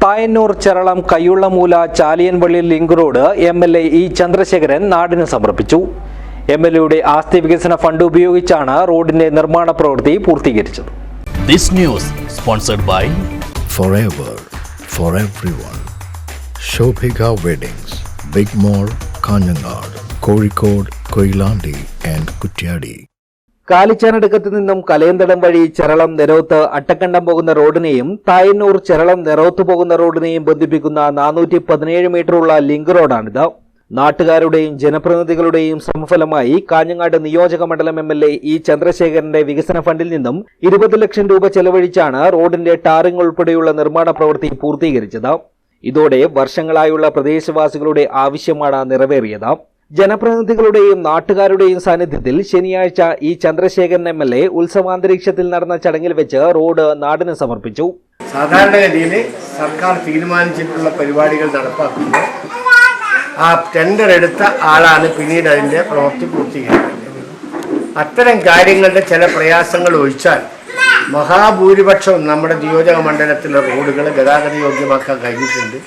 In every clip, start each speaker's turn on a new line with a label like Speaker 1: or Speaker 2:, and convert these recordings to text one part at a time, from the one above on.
Speaker 1: Thayannur Charalam Kayyullamoola Chaliyanpally link road M L A E Chandrasekharan നാടിന് സമർപ്പിച്ചു M L എയുടെ ആസ്തി വികസന ഫണ്ട് ഉപയോഗിച്ചാണ് റോഡിന്റെ നിർമ്മാണ പ്രവൃത്തി പൂർത്തീകരിച്ചത്
Speaker 2: This news sponsored by
Speaker 3: forever for everyone. Shobhika weddings big Mall, Kanhangad Kozhikode Koilandi and Kutyadi.
Speaker 1: കാലിച്ചാനടുക്കത്ത് നിന്നും കലയന്തടം വഴി ചെറളം നെരോത്ത് അട്ടക്കണ്ടം പോകുന്ന റോഡിനെയും തായന്നൂർ ചെറളം നെരോത്ത് പോകുന്ന റോഡിനെയും ബന്ധിപ്പിക്കുന്ന നാനൂറ്റി പതിനേഴ് മീറ്ററുള്ള ലിങ്ക് റോഡാണിത്. നാട്ടുകാരുടെയും ജനപ്രതിനിധികളുടെയും സമഫലമായി കാഞ്ഞങ്ങാട് നിയോജക മണ്ഡലം എം എൽ എ ഇ ചന്ദ്രശേഖരന്റെ വികസന ഫണ്ടിൽ നിന്നും ഇരുപത് ലക്ഷം രൂപ ചെലവഴിച്ചാണ് റോഡിന്റെ ടാറിംഗ് ഉൾപ്പെടെയുള്ള നിർമ്മാണ പ്രവൃത്തി പൂർത്തീകരിച്ചത്. ഇതോടെ വർഷങ്ങളായുള്ള പ്രദേശവാസികളുടെ ആവശ്യമാണ് നിറവേറിയത്. ജനപ്രതിനിധികളുടെയും നാട്ടുകാരുടെയും സാന്നിധ്യത്തിൽ ശനിയാഴ്ച E Chandrasekharan M L A ഉത്സവാന്തരീക്ഷത്തിൽ നടന്ന ചടങ്ങിൽ വെച്ച് റോഡ് നാടിന് സമർപ്പിച്ചു.
Speaker 4: സാധാരണഗതിയിൽ സർക്കാർ തീരുമാനിച്ചിട്ടുള്ള പരിപാടികൾ നടപ്പാക്കുമ്പോൾ ആ ടെൻഡർ എടുത്ത ആളാണ് പിന്നീട് അതിന്റെ പ്രവൃത്തി പൂർത്തീകരിക്കുന്നത്. അത്തരം കാര്യങ്ങളുടെ ചില പ്രയാസങ്ങൾ ഒഴിച്ചാൽ മഹാഭൂരിപക്ഷം നമ്മുടെ നിയോജക മണ്ഡലത്തിലെ റോഡുകൾ ഗതാഗത യോഗ്യമാക്കാൻ കഴിഞ്ഞിട്ടുണ്ട്.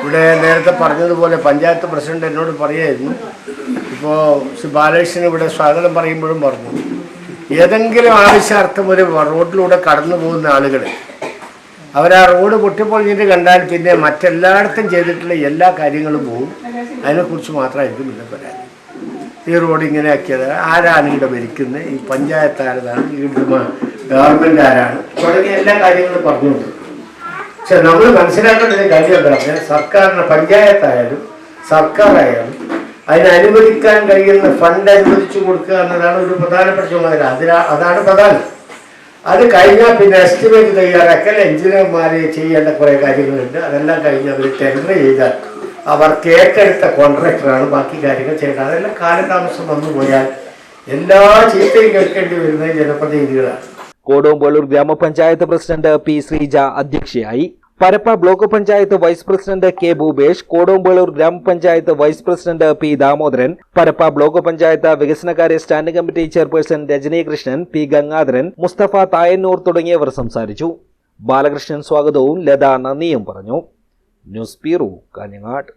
Speaker 4: ഇവിടെ നേരത്തെ പറഞ്ഞതുപോലെ പഞ്ചായത്ത് പ്രസിഡന്റ് എന്നോട് പറയായിരുന്നു. ഇപ്പോൾ ശ്രീ ബാലകൃഷ്ണൻ ഇവിടെ സ്വാഗതം പറയുമ്പോഴും പറഞ്ഞു. ഏതെങ്കിലും ആവശ്യാർത്ഥം ഒരു റോഡിലൂടെ കടന്നു പോകുന്ന ആളുകൾ അവർ ആ റോഡ് പൊട്ടിപ്പൊളിഞ്ഞിട്ട് കണ്ടാൽ പിന്നെ മറ്റെല്ലായിടത്തും ചെയ്തിട്ടുള്ള എല്ലാ കാര്യങ്ങളും പോവും. അതിനെക്കുറിച്ച് മാത്രമായിരിക്കും പിന്നെ പറയാൻ. ഈ റോഡ് ഇങ്ങനെ ആക്കിയത്. ആരാണ് ഇവിടെ ഭരിക്കുന്നത്? ഈ പഞ്ചായത്ത് ആരതാണ് ഈ ഗവൺമെന്റ് ആരാണ്? തുടങ്ങിയ എല്ലാ കാര്യങ്ങളും പറഞ്ഞുകൊണ്ട് പക്ഷെ നമ്മൾ മനസ്സിലാക്കേണ്ട ഒരു കാര്യം എന്താ? പറഞ്ഞാൽ സർക്കാരിന് പഞ്ചായത്തായാലും സർക്കാരായാലും അതിന് അനുവദിക്കാൻ കഴിയുന്ന ഫണ്ട് അനുവദിച്ചു കൊടുക്കുക എന്നതാണ് ഒരു പ്രധാനപ്പെട്ട ചുമതല. അതിനാ അതാണ് പ്രധാനം. അത് കഴിഞ്ഞാൽ പിന്നെ എസ്റ്റിമേറ്റ് തയ്യാറാക്കൽ എഞ്ചിനീയർമാർ ചെയ്യേണ്ട കുറേ കാര്യങ്ങളുണ്ട്. അതെല്ലാം കഴിഞ്ഞ് അവർ ടെൻഡർ ചെയ്താൽ അവർക്ക് ഏറ്റെടുത്ത കോൺട്രാക്ടറാണ് ബാക്കി കാര്യങ്ങൾ ചെയ്യേണ്ടത്. അതെല്ലാം കാലതാമസം വന്നു പോയാൽ എല്ലാ ചീത്തയും കേൾക്കേണ്ടി വരുന്നത് ജനപ്രതിനിധികളാണ്.
Speaker 1: കോടോമ്പോളൂർ ഗ്രാമപഞ്ചായത്ത് പ്രസിഡന്റ് പി ശ്രീജ അധ്യക്ഷയായി. Parappa block panchayat vice president K Bhupesh Kodombelur gramapanchayat vice president P Damodaran Parappa block panchayat വികസനകാര്യ standing committee chairperson Rajani Krishnan P Gangadharan Mustafa Thayannur തുടങ്ങിയവർ സംസാരിച്ചു. ബാലകൃഷ്ണൻ സ്വാഗതവും ലത നന്ദിയും പറഞ്ഞു. News bureau Kanhangad.